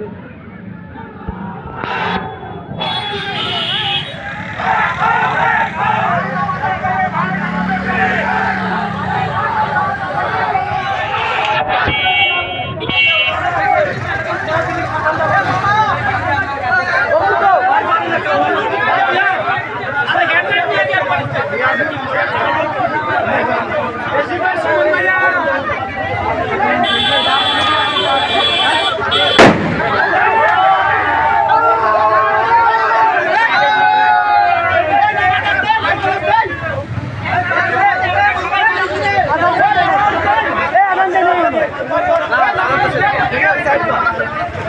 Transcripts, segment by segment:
আমাদের পরে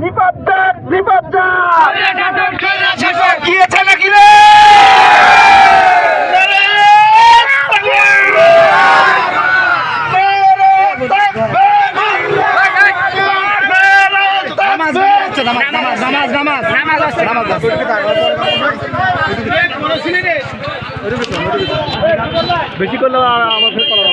নিপাদ্দার নিপাদ্দার। গিয়েছে নাকি রে? বেশি করলে আমার ফের করা